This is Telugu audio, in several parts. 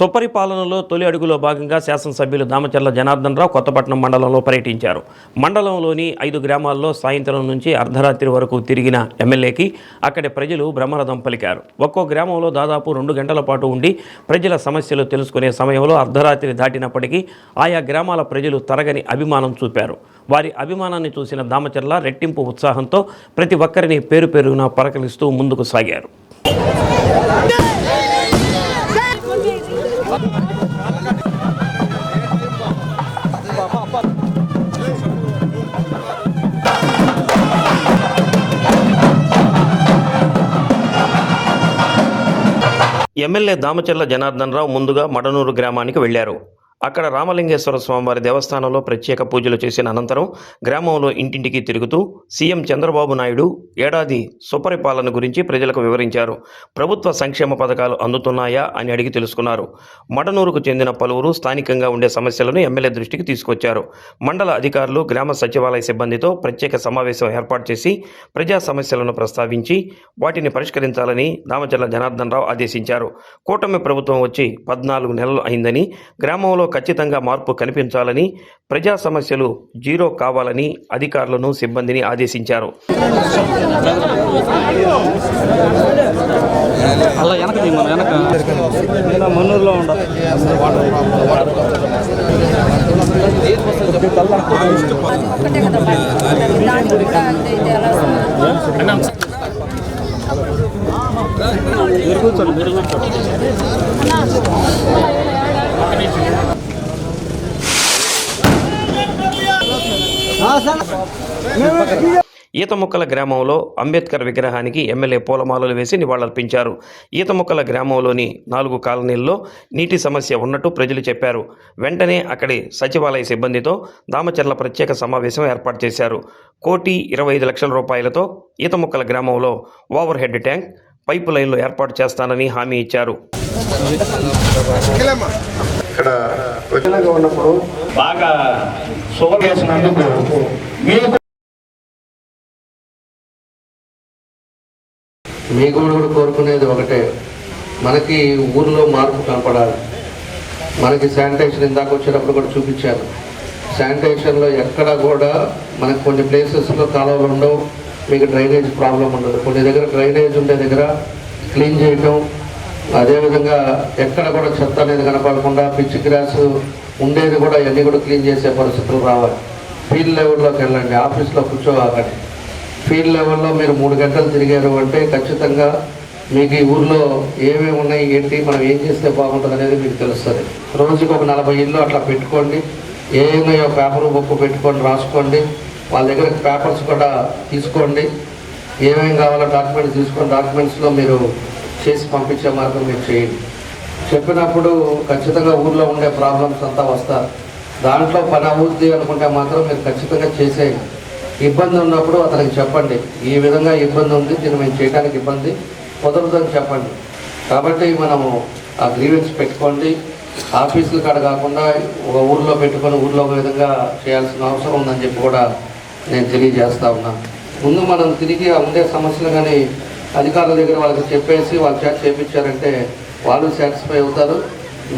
సుపరిపాలనలో తొలి అడుగులో భాగంగా శాసనసభ్యులు దామచర్ల జనార్దన్ రావు కొత్తపట్నం మండలంలో పర్యటించారు. మండలంలోని ఐదు గ్రామాల్లో సాయంత్రం నుంచి అర్ధరాత్రి వరకు తిరిగిన ఎమ్మెల్యేకి అక్కడి ప్రజలు బ్రహ్మరథం పలికారు. ఒక్కో గ్రామంలో దాదాపు రెండు గంటల పాటు ఉండి ప్రజల సమస్యలు తెలుసుకునే సమయంలో అర్ధరాత్రి దాటినప్పటికీ ఆయా గ్రామాల ప్రజలు తరగని అభిమానం చూపారు. వారి అభిమానాన్ని చూసిన దామచర్ల రెట్టింపు ఉత్సాహంతో ప్రతి ఒక్కరిని పేరు పేరున పరకలిస్తూ ముందుకు సాగారు. ఎమ్మెల్యే దామచర్ల జనార్దన్ రావు ముందుగా మడనూరు గ్రామానికి వెళ్ళారు అక్కడ రామలింగేశ్వర స్వామివారి దేవస్థానంలో ప్రత్యేక పూజలు చేసిన అనంతరం గ్రామంలో ఇంటింటికి తిరుగుతూ సీఎం చంద్రబాబు నాయుడు ఏడాది సుపరిపాలన గురించి ప్రజలకు వివరించారు. ప్రభుత్వ సంక్షేమ పథకాలు అందుతున్నాయా అని అడిగి తెలుసుకున్నారు. మడనూరుకు చెందిన పలువురు స్థానికంగా ఉండే సమస్యలను ఎమ్మెల్యే దృష్టికి తీసుకొచ్చారు. మండల అధికారులు గ్రామ సచివాలయ సిబ్బందితో ప్రత్యేక సమావేశం ఏర్పాటు చేసి ప్రజా సమస్యలను ప్రస్తావించి వాటిని పరిష్కరించాలని దామచర్ల జనార్దన్ రావు ఆదేశించారు. కూటమి ప్రభుత్వం వచ్చి పద్నాలుగు నెలలు అయిందని గ్రామంలో ఖచ్చితంగా మార్పు కనిపించాలని ప్రజా సమస్యలు జీరో కావాలని అధికారులను సిబ్బందిని ఆదేశించారు అలా వెనక వెనక నేను మన్నూరులో? మీరు కూర్చోండి మీరు కూర్చోండి ఈతముక్కల గ్రామంలో అంబేద్కర్ విగ్రహానికి ఎమ్మెల్యే పూలమాలలు వేసి నివాళులర్పించారు. ఈతముక్కల గ్రామంలోని నాలుగు కాలనీల్లో నీటి సమస్య ఉన్నట్టు ప్రజలు చెప్పారు. వెంటనే అక్కడి సచివాలయ సిబ్బందితో దామచర్ల ప్రత్యేక సమావేశం ఏర్పాటు చేశారు. కోటి ఇరవై ఐదు లక్షల రూపాయలతో ఈతముక్కల గ్రామంలో ఓవర్ హెడ్ ట్యాంక్ పైపు లైన్లు ఏర్పాటు చేస్తానని హామీ ఇచ్చారు. ఇక్కడ ఉన్నప్పుడు బాగా షుగర్ వేసినందుకు మీకు మీకు కూడా కోరుకునేది ఒకటే. మనకి ఊర్లో మార్పు కనపడాలి మనకి శానిటేషన్ ఇందాక వచ్చేటప్పుడు కూడా చూపించాను శానిటేషన్లో ఎక్కడ కూడా మనకి కొన్ని ప్లేసెస్లో కాలువలు ఉండవు. మీకు డ్రైనేజ్ ప్రాబ్లం ఉండదు. కొన్ని దగ్గర డ్రైనేజ్ ఉండే దగ్గర క్లీన్ చేయటం అదేవిధంగా ఎక్కడ కూడా చెత్త అనేది కనపడకుండా పిచ్చి గ్రాస్ ఉండేది కూడా ఇవన్నీ కూడా క్లీన్ చేసే పరిస్థితులు రావాలి. ఫీల్డ్ లెవెల్లోకి వెళ్ళండి ఆఫీస్లో కూర్చోవాకండి ఫీల్డ్ లెవెల్లో మీరు మూడు గంటలు తిరిగారు అంటే ఖచ్చితంగా మీకు ఈ ఊర్లో ఏమేమి ఉన్నాయి ఏంటి మనం ఏం చేస్తే బాగుంటుంది అనేది మీకు తెలుస్తుంది. రోజుకి ఒక నలభై ఇల్లు అట్లా పెట్టుకోండి ఏమైనా పేపర్ బుక్ పెట్టుకొని రాసుకోండి వాళ్ళ దగ్గర పేపర్స్ కూడా తీసుకోండి. ఏమేమి కావాలో డాక్యుమెంట్స్ తీసుకొని డాక్యుమెంట్స్లో మీరు చేసి పంపించే మార్గం మీరు చేయండి. చెప్పినప్పుడు ఖచ్చితంగా ఊర్లో ఉండే ప్రాబ్లమ్స్ అంతా వస్తారు దాంట్లో పని అవుద్ది అనుకుంటే మాత్రం మీరు ఖచ్చితంగా చేసేయండి. ఇబ్బంది ఉన్నప్పుడు అతనికి చెప్పండి. ఈ విధంగా ఇబ్బంది ఉంది దీన్ని మేము చేయడానికి ఇబ్బంది కుదరదని చెప్పండి. కాబట్టి మనము ఆ గ్రీవెన్స్ పెట్టుకోండి. ఆఫీసుల కాడ కాకుండా ఒక ఊర్లో పెట్టుకొని ఊర్లో ఒక విధంగా చేయాల్సిన అవసరం ఉందని చెప్పి కూడా నేను తెలియజేస్తా ఉన్నా. ముందు మనం తిరిగి ఉండే సమస్యలు కానీ అధికారుల దగ్గర వాళ్ళకి చెప్పేసి వాళ్ళ చేత చేపించారంటే వాళ్ళు సాటిస్ఫై అవుతారు.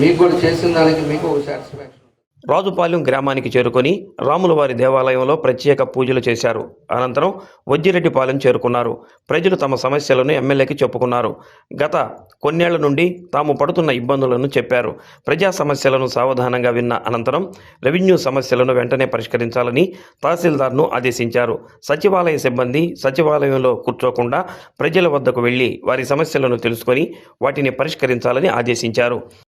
మీకు కూడా చేసిన దానికి మీకు సాటిస్ఫాక్షన్ రాజుపాలెం గ్రామానికి చేరుకొని రాములవారి దేవాలయంలో ప్రత్యేక పూజలు చేశారు. అనంతరం వజ్జిరెడ్డిపాలెం చేరుకున్నారు. ప్రజలు తమ సమస్యలను ఎమ్మెల్యేకి చెప్పుకున్నారు. గత కొన్నేళ్ళ నుండి తాము పడుతున్న ఇబ్బందులను చెప్పారు. ప్రజా సమస్యలను సావధానంగా విన్న అనంతరం రెవెన్యూ సమస్యలను వెంటనే పరిష్కరించాలని తహసీల్దార్ను ఆదేశించారు. సచివాలయ సిబ్బంది సచివాలయంలో కూర్చోకుండా ప్రజల వద్దకు వెళ్ళి వారి సమస్యలను తెలుసుకొని వాటిని పరిష్కరించాలని ఆదేశించారు.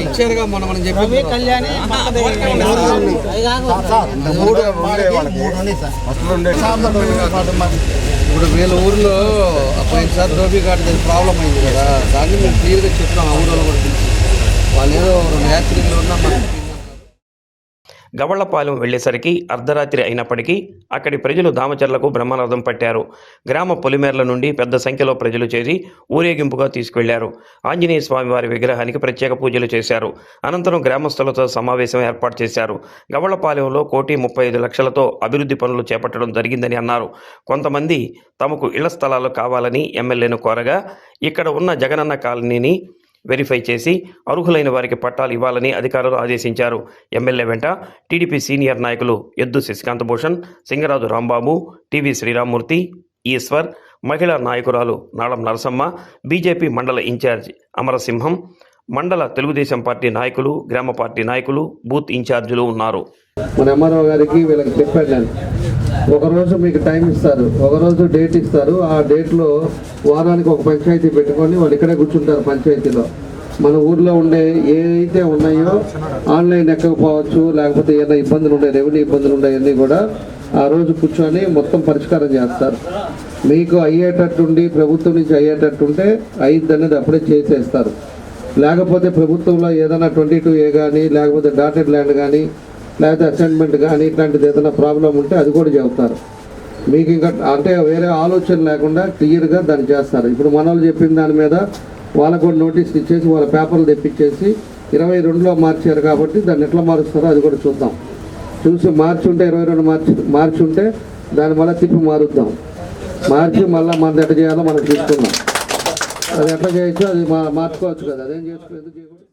ఇచ్చారుగా మనం మనం చెప్పి కళ్యాణి మూడు ఇప్పుడు వీళ్ళ ఊర్లో పోయినసారి దోబీ ఘాట్ ప్రాబ్లం అయింది కదా దాన్ని మేము క్లియర్గా చెప్పినాం ఆ ఊళ్ళో కూడా పిలిచి వాళ్ళు ఏదో రెండు యాత్రికులు ఉన్నా మాకు గవళ్ళపాలెం వెళ్ళేసరికి అర్ధరాత్రి అయినప్పటికీ అక్కడి ప్రజలు దామచర్లకు బ్రహ్మరథం పట్టారు. గ్రామ పొలిమేర్ల నుండి పెద్ద సంఖ్యలో ప్రజలు చేరి ఊరేగింపుగా తీసుకెళ్ళారు ఆంజనేయ స్వామి వారి విగ్రహానికి ప్రత్యేక పూజలు చేశారు. అనంతరం గ్రామస్తులతో సమావేశం ఏర్పాటు చేశారు. గవళ్ళపాలెంలో కోటి ముప్పై ఐదు లక్షలతో అభివృద్ధి పనులు చేపట్టడం జరిగిందని అన్నారు. కొంతమంది తమకు ఇళ్ళ స్థలాలు కావాలని ఎమ్మెల్యేను కోరగా ఇక్కడ ఉన్న జగనన్న కాలనీని వెరిఫై చేసి అర్హులైన వారికి పట్టాలు ఇవ్వాలని అధికారులు ఆదేశించారు. ఎమ్మెల్యే వెంట టీడీపీ సీనియర్ నాయకులు ఎద్దు శశికాంత్ భూషణ్ సింగరాజు రాంబాబు టీవీ శ్రీరామ్మూర్తి ఈశ్వర్ మహిళా నాయకురాలు నాళం నరసమ్మ బీజేపీ మండల ఇన్ఛార్జ్ అమరసింహం మండల తెలుగుదేశం పార్టీ నాయకులు గ్రామ పార్టీ నాయకులు బూత్ ఇన్ఛార్జీలు ఉన్నారు. మన అమ్మారావు గారికి వీళ్ళకి చెప్పాను నేను. ఒకరోజు మీకు టైం ఇస్తారు ఒకరోజు డేట్ ఇస్తారు. ఆ డేట్లో వారానికి ఒక పంచాయతీ పెట్టుకొని వాళ్ళు ఇక్కడే కూర్చుంటారు పంచాయతీలో. మన ఊర్లో ఉండే ఏదైతే ఉన్నాయో ఆన్లైన్ ఎక్కకపోవచ్చు లేకపోతే ఏదైనా ఇబ్బందులు ఉండే రెవెన్యూ ఇబ్బందులు ఉన్నాయన్నీ కూడా ఆ రోజు కూర్చొని మొత్తం పరిష్కారం చేస్తారు. మీకు అయ్యేటట్టుండి ప్రభుత్వం నుంచి అయ్యేటట్టుంటే అయింది అనేది అప్పుడే చేసేస్తారు. లేకపోతే ప్రభుత్వంలో ఏదైనా ట్వంటీ టూ ఏ కానీ లేకపోతే డాటెడ్ ల్యాండ్ కానీ లేకపోతే అసైన్మెంట్ కానీ ఇట్లాంటిది ఏదైనా ప్రాబ్లం ఉంటే అది కూడా చెబుతారు. మీకు ఇంకా అంటే వేరే ఆలోచన లేకుండా క్లియర్గా దాన్ని చేస్తారు. ఇప్పుడు మన వాళ్ళు చెప్పిన దాని మీద వాళ్ళకు కూడా నోటీసులు ఇచ్చేసి వాళ్ళ పేపర్లు తెప్పించేసి ఇరవై రెండులో మార్చారు కాబట్టి దాన్ని ఎట్లా మారుస్తారో అది కూడా చూద్దాం. చూసి మార్చి ఉంటే ఇరవై రెండు మార్చి మార్చి ఉంటే దాని మళ్ళీ తిప్పి మారుద్దాం. మార్చి మళ్ళీ మన ఎట్లా చేయాలో మనం చూసుకుందాం. అది ఎట్లా చేయొచ్చు అది మా మార్చుకోవచ్చు కదా. అదేం చేసుకో ఎందుకు చేయకూడదు?